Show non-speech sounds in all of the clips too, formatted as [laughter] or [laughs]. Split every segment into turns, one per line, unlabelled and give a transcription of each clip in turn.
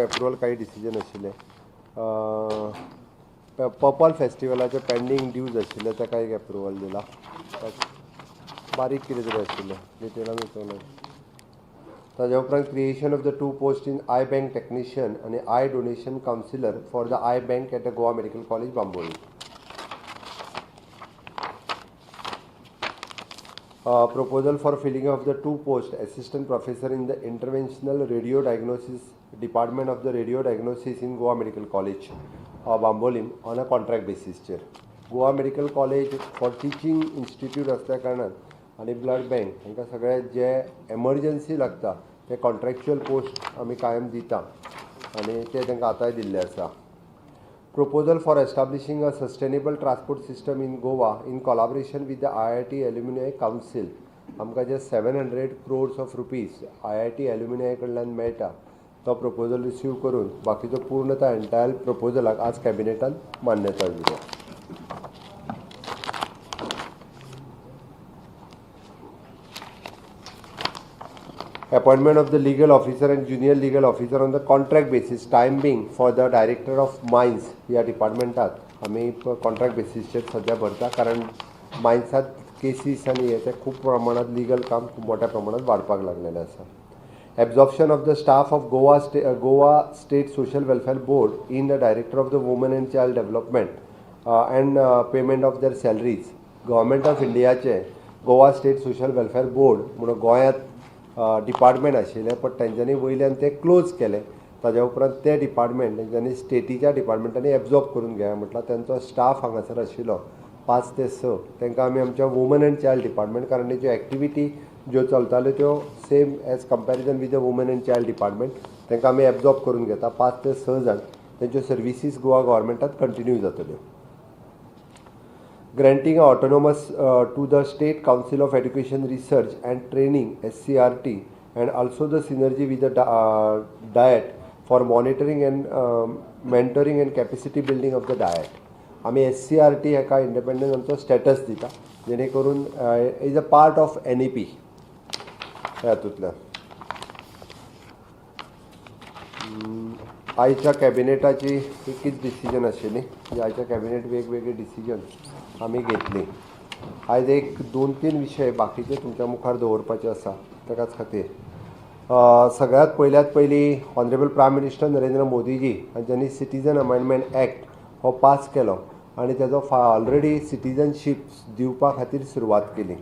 Approval काही decision आशिल्ले purple फेस्टिवलाचे pending dues आशिल्ले ताका एक एप्रुवल दिला. बारीक कितें तरी आशिल्लें डिटेलान वचूंक ताज्या उपरांत creation of the two post in eye bank technician आनी eye donation counsellor for the eye bank at the Goa medical college Bambolim Uh, proposal for filling of the two post assistant professor in the interventional radio diagnosis department of the radio diagnosis in Goa Medical College, uh, Bambolim on a contract basis chair. Goa medical college for teaching institute असल्या कारणान आनी blood bank हांकां सगळ्यात जे emergency लागता ते contractual post आमी कायम दिता आनी ते तांकां आतांय दिल्ले आसा proposal for establishing a sustainable transport system in Goa in collaboration with the IIT Alumni Council. आमकां जे seven hundred crores of rupees I I T alumni कडल्यान मेळटा तो प्रपोजल रिसीव करून बाकीचो पूर्णता एन्टायर प्रपोजलाक आज कॅबिनेटान मान्यताय दिल्या appointment of the legal officer and junior legal officer on the contract basis time being for the director of mines या डिपार्टमेंटात आम्ही कॉन्ट्रॅक्ट बेसिसचेर सध्या भरता कारण मायन्सांत केसीस आनी हे ते खूब प्रमाणात लिगल काम खूब मोठ्या प्रमाणात वाडपाक लागलेलें आसा absorption of the staff of Goa, state uh, Goa State Social Welfare Board in the Director of the Women and Child Development uh, and uh, payment of their salaries. Government of Goa state social welfare board म्हणून गोंयांत department आशिल्लें पण तेंच्यांनी वयल्यान ते close केले. ताज्या उपरांत ते डिपार्टमेंट तेंच्यांनी स्टेटीच्या डिपार्टमेंटांनी एब्जॉर्ब करून घेया म्हटल्यार त्यांचो स्टाफ हांगासर आशिल्लो पांच ते स. तांकां आमी आमच्या वुमन अँड चायल्ड डिपार्टमेंट कारण ज्यो एक्टिविटी ज्यो चलताल्यो त्यो same as comparison with the woman and child department तांकां आमी एब्जॉर्ब करून घेता पांच ते स जाण तेंच्यो सर्विसीस गोवा गव्हर्मेंटात कंटिन्यू जातल्यो granting autonomous uh, to the State Council of Education Research and Training SCRT and also the synergy with the di- uh, DIET for monitoring and um, mentoring and capacity building of the DIET. आम्ही S C R T हेका independent आमचो status दिता जेणे करून is a part of N E P हातूंतल्यान आयच्या कॅबिनेटाची एकच decision आशिल्ली की आयच्या कॅबिनेट वेगवेगळी डिसिजन आमी घेतली. आयज एक दोन तीन विशय बाकीचे तुमच्या मुखार दवरपाचे आसा ताकाच खातीर. सगळ्यात पयल्यात पयली honourable prime minister Narendra Modiji हांच्यांनी citizen amendment act हो पास केलो आनी तेजो फा ऑलरेडी सिटीजनशीप दिवपा खातीर सुरवात केली.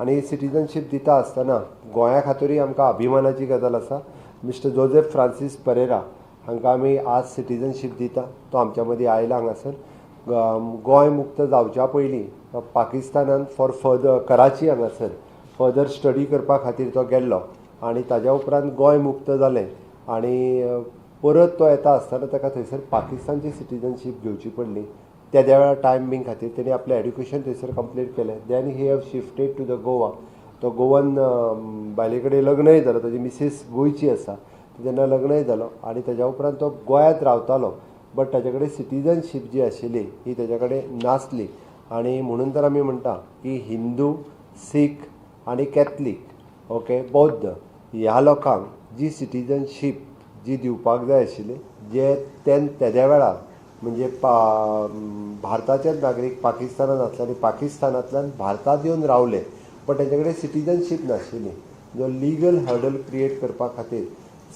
आनी सिटीजनशीप दिता आसतना गोंया खातीरूय आमकां अभिमानाची गजाल आसा. मिस्टर जोझेफ फ्रांसीस परेरा हांकां आमी आज सिटीजनशीप दिता. तो आमच्या मदीं आयला हांगासर. गोंय मुक्त जावच्या पयलीं पाकिस्तानान फॉर फर्दर कराची हांगासर फर्दर स्टडी करपा खातीर तो गेल्लो. आनी ताज्या उपरांत गोंय मुक्त जालें. आनी परत तो येता आसतना ताका थंयसर पाकिस्तानची सिटीजनशीप घेवची पडली. तेद्या वेळा टायमींग खातीर तेणी आपलें एड्युकेशन थंयसर कंप्लीट केलें then he have shifted to the Goa तो गोवन बायले कडेन लग्नय जालो ताजी मिसीस गोंयची आसा. जेन्ना लग्नय जालो आनी ताज्या उपरांत तो गोंयांत रावतालो. बट ताजे कडेन सिटिजनशीप जी आशिल्ली ही तेजे कडेन नासली. आनी म्हणून तर आमी म्हणटा की हिंदू सीख आनी कॅथलीक ओके बौद्ध ह्या लोकांक जी सिटीजनशीप जी दिवपाक जाय आशिल्ली जे तेन तेद्या वेळार म्हणजे पा भारताचेच नागरीक पाकिस्तानात आसले आनी पाकिस्तानांतल्यान भारतांत येवन रावले पण तेजे कडेन सिटिजनशीप नाशिल्ली. जो लिगल हर्डल क्रिएट करपा खातीर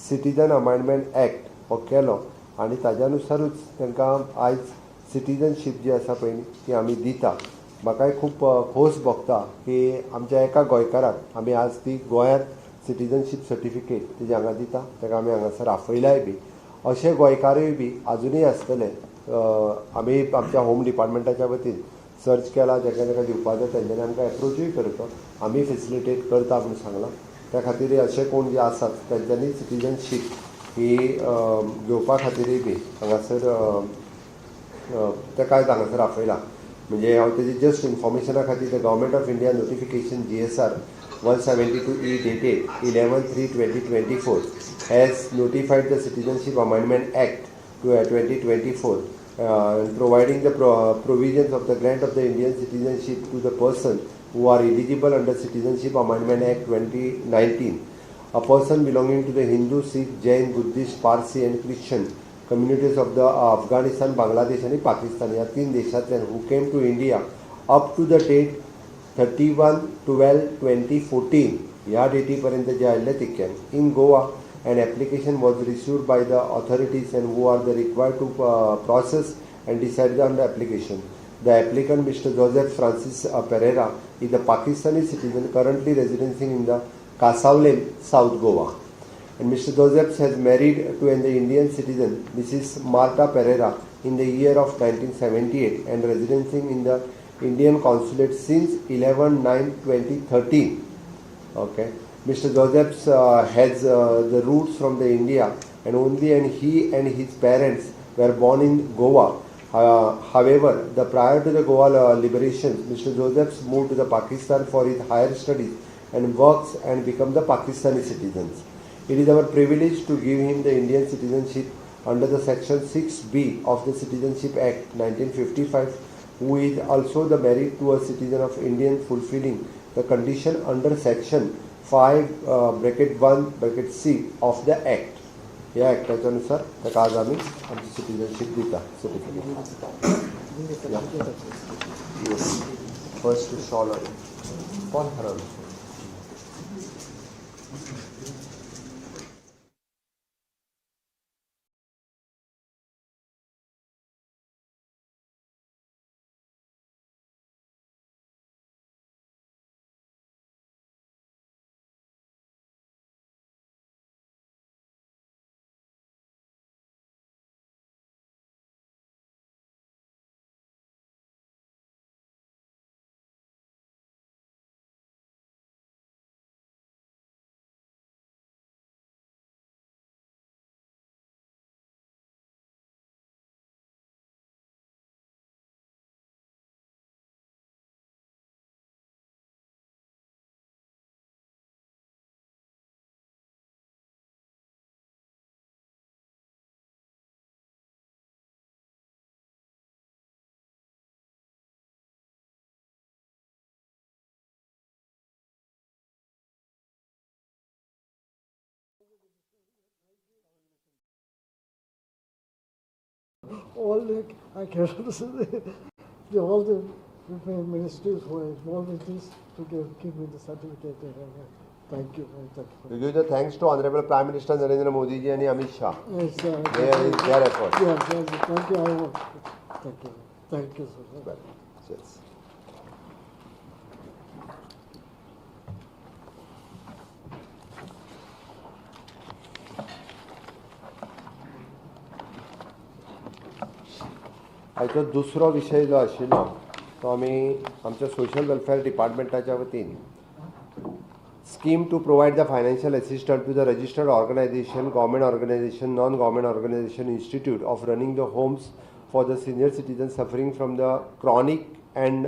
सिटीजन अमेंडमेंट एक्ट हो केलो आनी ताज्या अनुसारूच तांकां आयज सिटीजनशीप जी आसा पळय ती आमी दिता. म्हाकाय खूब खोस भोगता की आमच्या एका गोंयकाराक आमी आज ती गोंयांत सिटीजनशीप सर्टिफिकेट तेजी हांगा दिता ताका आमी हांगासर आफयलाय बी. अशे गोंयकारूय बी आजुनूय आसतले आम्ही आमच्या होम डिपार्टमेंटाच्या वतीन सर्च केला जेका दिवपा दिवपाचो तेंच्यांनी आमकां एप्रोचूय करता आमी फेसिलिटेट करता म्हणून सांगलां. त्या खातीर असे कोण जे आसात तेंच्यांनी सिटिजनशीप ही घेवपा खातीरय बी हांगासर तेकाय हांगासर आफयला म्हणजे हांव तेजी जस्ट इन्फॉर्मेशना खातीर the government of India notification G S R one seventy two E dated eleven three twenty twenty four has notified the citizenship amendment act 2024, uh, providing the pro provisions of the grant of the Indian citizenship to the person who are eligible under Citizenship Amendment Act 2019. A person belonging to the Hindu, Sikh, Jain, Buddhist, Parsi and Christian communities of the uh, Afghanistan, Bangladesh and pakistan ya teen देशातल्या who came to India up to the date thirty one twelve twenty fourteen या डेटीपर्यंत जे आले ते can in Goa an application was received by the authorities and who are the required to uh, process and decide on the application. The applicant, Mr. Joseph Francis uh, Pereira, is a Pakistani citizen currently residing in the Kasavlem, South Goa. And Mr. Joseph has married to an Indian citizen, Mrs. Marta Pereira, in the year of 1978 and residing in the Indian consulate since 11 9 2013. Okay. Mr. Joseph uh, has uh, the roots from the India and only and he and his parents were born in Goa. Uh, however, the prior to the Goa uh, liberation, Mr. Joseph moved to the Pakistan for his higher studies and works and become the Pakistani citizens. It is our privilege to give him the Indian citizenship under the section 6B of the Citizenship Act 1955 who is also the married to a citizen of Indian fulfilling the condition under section 5 uh, bracket 1 bracket C of the act. या ॲक्टाच्या नुसार ताका आज आम्ही आमची citizenship दिता certificate first shawl कोण हरवलं
all the, I cannot [laughs] say, the, all the ministries who are involved in this to give, give me the certificate. Thank you, thank you.
We give the thanks to Honorable Prime Minister Narendra Modi ji and Amit Shah.
Yes,
They are in their effort.
Yes, yes, thank you, I want, thank you, thank you, sir.
Well, yes. आज दुसरो विषय जो आशिल् तो आम्ही आमच्या social welfare डिपार्टमेंटाच्या वतीन scheme to provide the financial assistant to the registered organisation government organisation non government organisation institute of running the homes for the senior citizen suffering from the chronic and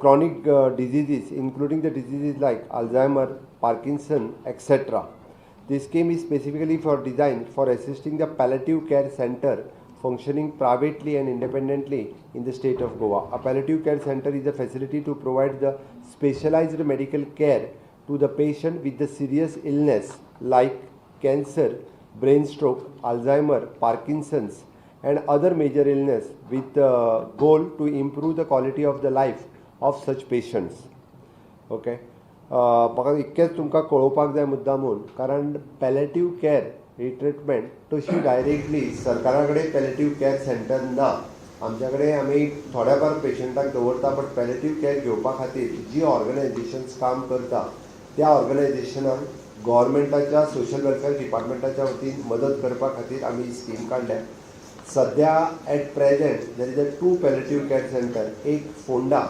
chronic diseases including the diseases like Alzheimer Parkinson etcetera this scheme is specifically for design for assisting the palliative care centre functioning privately and independently in the state of Goa. A palliative care center is a facility to provide the specialized medical care to the patient with the serious illness like cancer, brain stroke, Alzheimer, Parkinson's, and other major illness with the goal to improve the quality of the life of such patients. Okay. अ, म्हाका इतकेंच तुमकां कळोवपाक जाय मुद्दामून कारण palliative care ही treatment तशी डायरेक्टली सरकारा कडेन पॅलेटिव्ह केअर सेंटर ना. आमच्या कडेन आमी थोड्या फार पेशंटाक दवरता बट पॅलेटिव्ह केअर घेवपा खातीर जी ऑर्गनायझेशन्स काम करता त्या ऑर्गनायझेशनान गव्हर्मेंटाच्या सोशल वेलफेअर डिपार्टमेंटाच्या वतीन मदत करपा खातीर आमी ही स्कीम काडल्या सध्या at present there is a two palliative care centre एक Ponda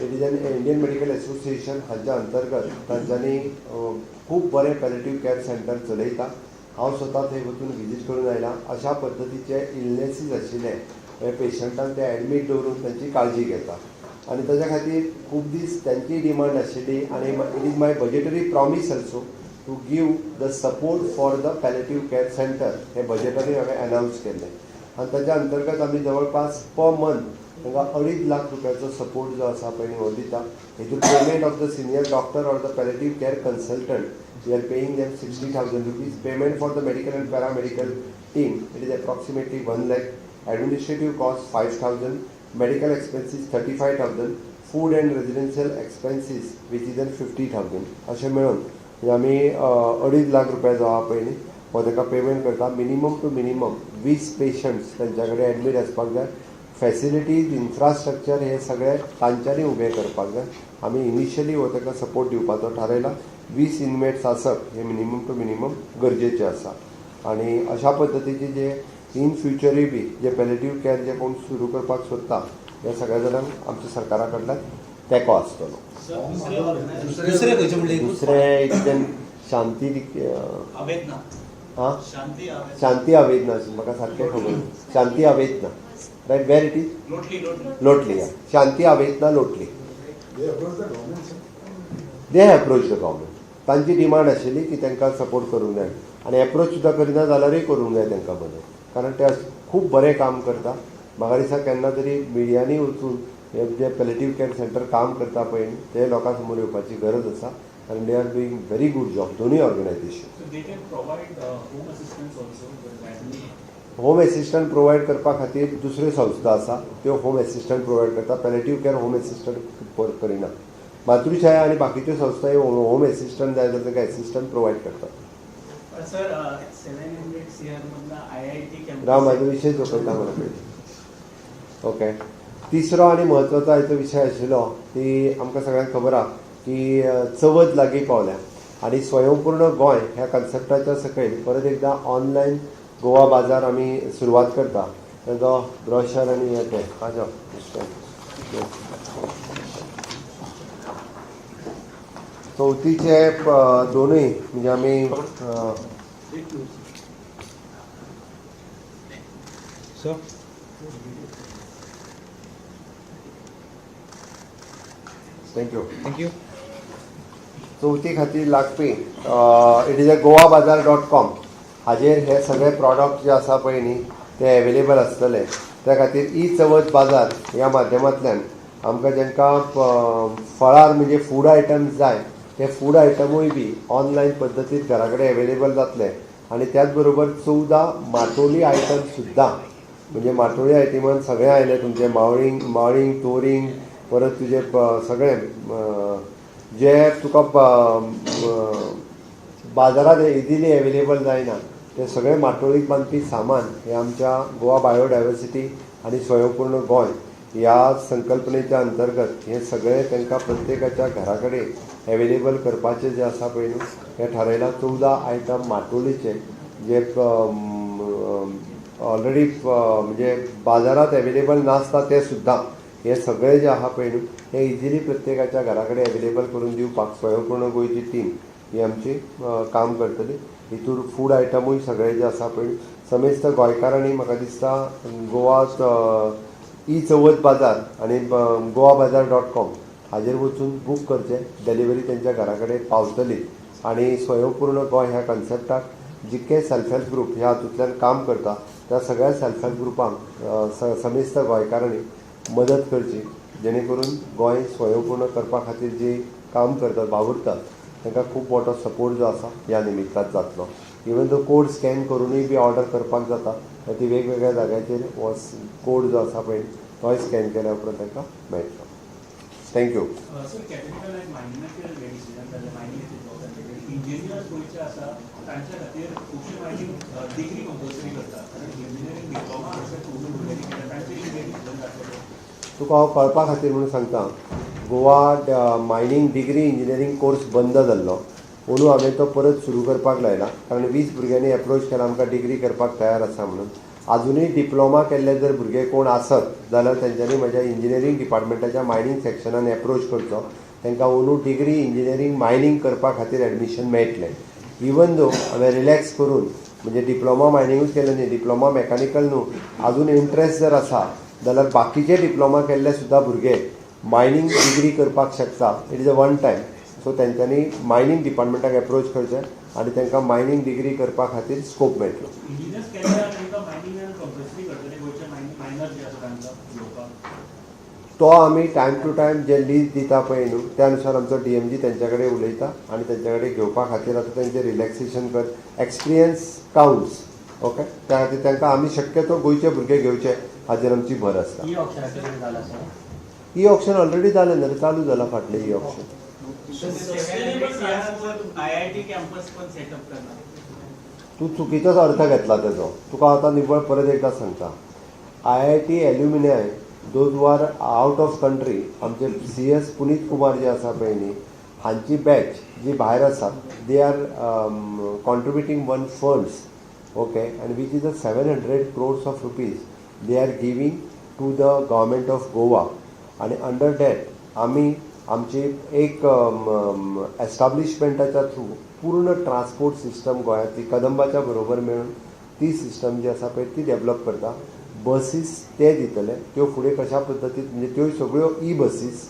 it is an Indian medical association हाच्या अंतर्गत. तांच्यांनी खूब बरें पॅलेटिव्ह केअर सेंटर चलयता. हांव स्वता थंय वचून विजीट करून आयलां. अशा पद्दतीचे इलनेसीस आशिल्ले. हे पेशंटांक ते ॲडमीट दवरून तांची काळजी घेता. आनी ताज्या खातीर खूब दीस तांची डिमांड आशिल्ली आनी it is my budgetary promise also to give the support for the palliative care centre हे बजेटरी हांवें अनावन्स केल्लें आनी ताच्या अंतर्गत आमी जवळपास पर मंथ तांकां अडीच लाख रुपयाचो सपोर्ट जो आसा पळय हो दिता. हेतून payment of the senior doctor or the palliative care consultant We are paying them sixty rupees. Rupees payment for the and paramedical team, team it is approximately one lakh cost cost five thousand medical expenses thirty five thousand food and residential expenses which is an fifty thousand अशें मेळून म्हणजे आमी अडीच लाख रुपया जो आहा पळय हो ताका पेमेंट करता मिनिमम टू मिनिमम वीस पेशंट्स तांच्या कडेन एडमीट आसपाक जाय फॅसिलिटीज इन्फ्रास्ट्रक्चर हे सगळे तांच्यांनी उबें करपाक जाय. आमी इनिशियली हो ताका सपोर्ट दिवपाचो थारयला वीस इनमेट्स आसप हे मिनिमम टू मिनिमम गरजेचें आसा. आनी अशा पद्दतीचे जे in फ्युचरूय B J palliative care जे कोण सुरू करपाक सोदता त्या सगळ्या जाणांक आमच्या सरकारा कडल्यान तेंको आसतलो.
दुसरे
शांती हा?
शांती अवेदना
शांती अवेदना म्हाका सारकें खबर. ना. Shanti Avedna right where it is
Lotli.
Shanti Avedna Lotli. They approach the government तांची डिमांड आशिल्ली की तांकां सपोर्ट करूंक जाय आनी अप्रोच सुद्दां करिना जाल्यारूय करूंक जाय तांकां मदत. कारण ते खूब बरें काम करता. म्हाका दिसता केन्ना तरी मिडियांनी वचून हे जे पॅलेटिव्ह केअर सेंटर काम करता पळय ते लोकां समोर येवपाची गरज आसा आनी they are doing very good job दोनूय organisation
So they can provide uh, home assistance also.
Home assistant provide करपा खातीर दुसऱ्यो संस्था आसा त्यो होम एसिस्टंट प्रोवायड करता पॅलेटिव्ह केअर होम एसिस्टंट करिना मातृछाया आनी बाकीच्यो संस्थाय होम एसिस्टंट जाय जाल्यार ताका एसिस्टंट प्रोवायड करतात
sir, 700 CR मधला IIT campus.
राव म्हाजो विशय चोपयता मला पयलीं ओके तिसरो आनी म्हत्वाचो आयचो विशय आशिल्लो ती आमकां सगळ्यांक खबर आहा की चवथ लागीं पावल्या. आनी स्वयंपूर्ण गोंय ह्या कन्सेप्टाच्या सकयल परत एकदां ऑनलायन गोवा बाजार आमी सुरवात करता. ताजो ब्रॉशर आनी हे ते. हाजो चवथीचे दोनूय म्हणजे आमी
सर?
थँक्यू
थँक्यू
चवथी खातीर लागपी इट इज अ गोवा बाजार डॉट कॉम हाजेर हे सगळे प्रॉडक्ट जे आसा पळय न्ही ते एवेलेबल आसतले त्या खातीर ई चवथ बाजार ह्या माध्यमांतल्यान आमकां जेंकां फळार म्हणजे फूड आयटम्स जाय ते फूड आयटमूय बी ऑनलायन पद्दतीन घरा कडेन एवेलेबल जातले. आनी त्याच बरोबर चवदा माटोली आयटम सुद्दां म्हणजे माटोळी आयटमान सगळें आयलें तुमचें मावळींग मावळींग तोरींग परत तुजें सगळें जे तुका बाजारात इजिली अवेलेबल जायना ते सगळे माटोळीक बांदपी सामान हे आमच्या गोवा बायोडायवर्सिटी आनी स्वयंपूर्ण गोंय ह्या संकल्पनेच्या अंतर्गत हे सगळे तांकां प्रत्येकाच्या घरा कडेन एवेलेबल करपाचें जें आसा पळय न्हू हें थारायलां चवदा आयटम माटोळीचे जे ऑलरेडी म्हणजे बाजारात एवेलेबल नासता ते सुद्दां हे सगळे जे आहा पळय हे इजिली प्रत्येकाच्या घरा कडेन एवेलेबल करून दिवपाक स्वयंपूर्ण गोंयची टीम ही आमची काम करतली. हितूर फूड आयटमूय सगळे जे आसा पळय समेस्त गोंयकारांनी म्हाका दिसता गोवा ई चवथ बाजार आनी गोवा बाजार डॉट कॉम हाजेर वचून बूक करचें. डिलिव्हरी तेंच्या घरा कडेन पावतली. आनी स्वयंपूर्ण गोंय ह्या कन्सेप्टाक जितके सेल्फ हेल्प ग्रुप ह्या हातूंतल्यान काम करता त्या सगळ्या सेल्फ हेल्प ग्रुपांक स- समेस्त गोंयकारांनी मदत करची जेणे करून गोंय स्वयंपूर्ण करपा खातीर जे काम करतात वावुरतात तांकां खूब मोठो सपोर्ट जो आसा ह्या निमित्तान जातलो. इवन तो कोड स्कॅन करूनय बी ऑर्डर करपाक जाता ती वेगवेगळ्या जाग्याचेर हो कोड जो आसा पळय तोय स्कॅन केल्या उपरांत तांकां मेळटलो. थँक्यू
इंजिनियर्स गोंयचे आसा तांच्या खातीर खुबशे मायनींग डिग्री कंपल्सरी करता कारण इंजिनियरींग डिप्लोमा अशें खूब भुरग्यांनी केला तांचे वेगळे डिसिजन जातले
तुका हांव कळपा खातीर म्हणून सांगता. Goa mining degree engineering course बंद जाल्लो. म्हणून हांवें तो परत सुरू करपाक लायला. कारण वीस भुरग्यांनी एप्रोच केला आमकां डिग्री करपाक तयार आसा म्हणून. आजुनूय डिप्लोमा केल्ले जर भुरगे कोण आसत जाल्यार तेंच्यांनी म्हज्या इंजिनियरींग डिपार्टमेंटाच्या मायनींग सेक्शनान एप्रोच करचो. तांकां अंदू डिग्री इंजिनियरींग मायनींग करपा खातीर एडमिशन मेळटलें. इवन दो हांवें रिलॅक्स करून म्हणजे डिप्लोमा मायनिंगूच केलें न्ही डिप्लोमा मॅकॅनिकल न्हू आजून इंट्रस्ट जर आसा जाल्यार बाकीचे डिप्लोमा केल्ले सुद्दां भुरगे मायनींग डिग्री करपाक शकता. It is a one time so तेंच्यांनी मायनींग डिपार्टमेंटाक एप्रोच करचें आनी तांकां मायनींग डिग्री करपा खातीर स्कोप मेळटलो. तो आमी टायम टू टायम जे लीज दिता पळय न्हू त्या अनुसार आमचो डी एम जी तेंच्या कडेन उलयता आनी तेंच्या कडेन घेवपा खातीर आतां तेंचें रिलॅक्सेशन कर एक्सपिरियन्स काउंट्स ओके त्या खातीर तांकां आमी शक्यतो गोंयचे भुरगे घेवचे. हाजेर आमची भर आसता
ही सर
ई ऑप्शन ऑलरेडी जालें न्हू चालू जाला फाटलें ई ऑप्शन तूं चुकीचोच अर्थ घेतला तेजो तुका आतां निवळ परत एकदा सांगता. I I T alumni those were out of country आमचे सी एस पुनीत कुमार जे आसा पळय न्ही हांची बॅच जी भायर आसा they are contributing one funds okay आनी which is a seven hundred crores of rupees they are giving to the government of Goa आणि अंडर डॅट आमी आमची एक एस्टाब्लिशमेंटाच्या थ्रू पूर्ण ट्रान्सपोर्ट सिस्टम गोंयांतली कदंबाच्या बरोबर मेळून ती सिस्टम जी आसा पळय ती डेवलप करता. बसीस ते दितले. त्यो फुडें कशा पद्दतीन म्हणजे त्यो सगळ्यो ई बसीस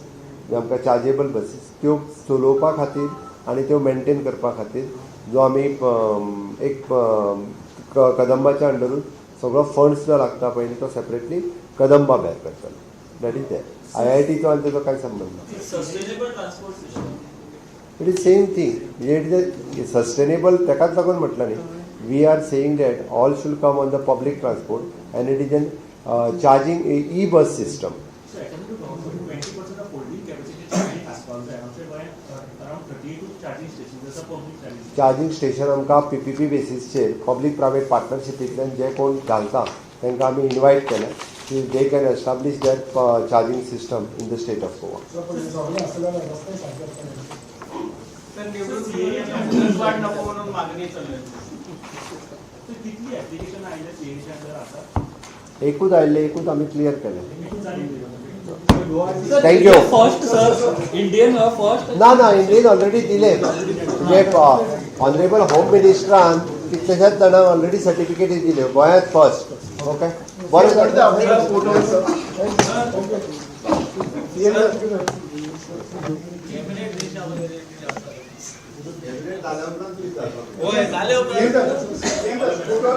जे आमकां चार्जेबल बसीस त्यो चलोवपा खातीर आनी त्यो मेंटेन करपा खातीर जो आमी एक कदंबाच्या अंडरून सगळो फंड्स जो लागता पळय न्ही तो सेपरेटली कदंबा बेर करतलो दॅट इज दॅट आय आय टीचो आनी तेजो कांय संबंद ना इट इज सेम थिंग म्हणजे इट इज सस्टेनेबल ताकाच लागून म्हटलं न्ही. We are saying that all should come on the public transport and it is an charging E bus system
So according to government, twenty percent of holding capacity charging आसपाक जाय. आमच्या गोंयांत around thirty two charging stations आसा public charging station.
Charging station आमकां P P P बेसिसचेर public private पार्टनरशिपींतल्यान जे कोण घालता तांकां आमी इन्वायट केले की they can establish that charging system in the state of Goa? एकूच आयिल्ले एकूच आमी क्लियर केले. you.
First sir Indian first
ना ना इंडियन ऑलरेडी दिले जे ऑनरेबल होम मिनिस्टरान कितलेशेच जाणांक ऑलरेडी सर्टिफिकेट दिले गोंयांत फर्स्ट ओके बरें